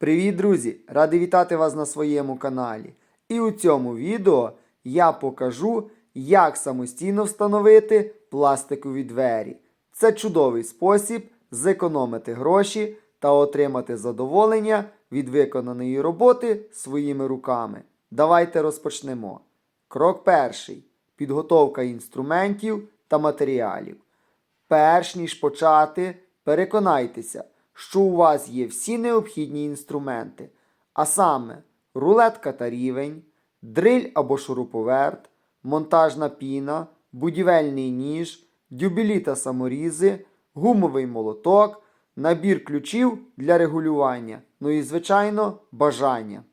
Привіт, друзі! Радий вітати вас на своєму каналі. І у цьому відео я покажу, як самостійно встановити пластикові двері. Це чудовий спосіб зекономити гроші та отримати задоволення від виконаної роботи своїми руками. Давайте розпочнемо. Крок перший. Підготовка інструментів та матеріалів. Перш ніж почати, переконайтеся, що у вас є всі необхідні інструменти, а саме рулетка та рівень, дриль або шуруповерт, монтажна піна, будівельний ніж, дюбелі та саморізи, гумовий молоток, набір ключів для регулювання, ну і, звичайно, бажання.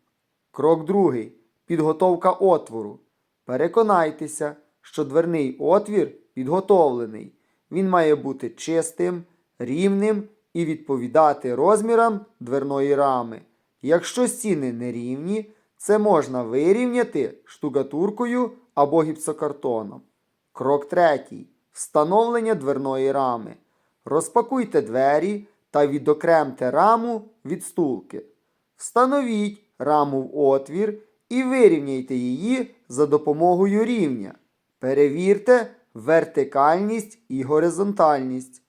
Крок другий. Підготовка отвору. Переконайтеся, що дверний отвір підготовлений. Він має бути чистим, рівним і відповідати розмірам дверної рами. Якщо стіни нерівні, це можна вирівняти штукатуркою або гіпсокартоном. Крок третій. Встановлення дверної рами. Розпакуйте двері та відокремте раму від стулки. Встановіть раму в отвір і вирівняйте її за допомогою рівня. Перевірте вертикальність і горизонтальність.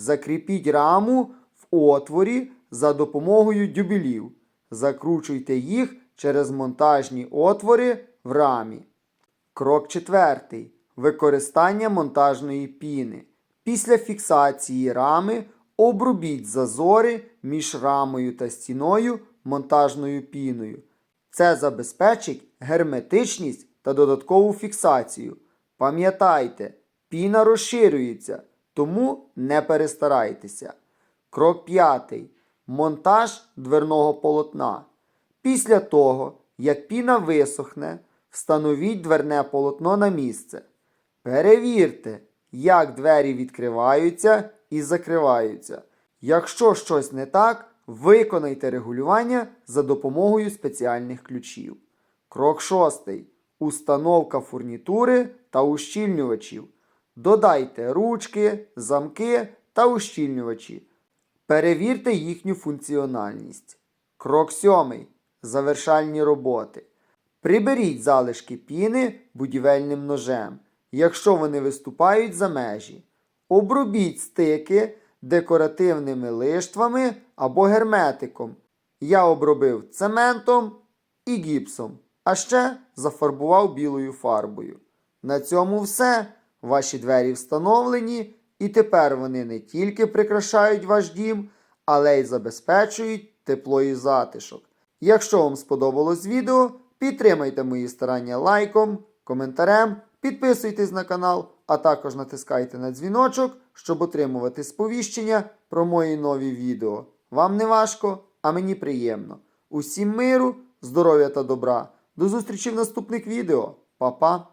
Закріпіть раму в отворі за допомогою дюбелів. Закручуйте їх через монтажні отвори в рамі. Крок четвертий. Використання монтажної піни. Після фіксації рами обрубіть зазори між рамою та стіною монтажною піною. Це забезпечить герметичність та додаткову фіксацію. Пам'ятайте, піна розширюється, тому не перестарайтеся. Крок п'ятий. Монтаж дверного полотна. Після того, як піна висохне, встановіть дверне полотно на місце. Перевірте, як двері відкриваються і закриваються. Якщо щось не так, виконайте регулювання за допомогою спеціальних ключів. Крок шостий. Установка фурнітури та ущільнювачів. Додайте ручки, замки та ущільнювачі. Перевірте їхню функціональність. Крок сьомий. Завершальні роботи. Приберіть залишки піни будівельним ножем, якщо вони виступають за межі. Обрубіть стики декоративними лиштвами або герметиком. Я обробив цементом і гіпсом, а ще зафарбував білою фарбою. На цьому все. Ваші двері встановлені, і тепер вони не тільки прикрашають ваш дім, але й забезпечують тепло і затишок. Якщо вам сподобалось відео, підтримайте мої старання лайком, коментарем, підписуйтесь на канал, а також натискайте на дзвіночок, щоб отримувати сповіщення про мої нові відео. Вам не важко, а мені приємно. Усім миру, здоров'я та добра. До зустрічі в наступних відео. Па-па!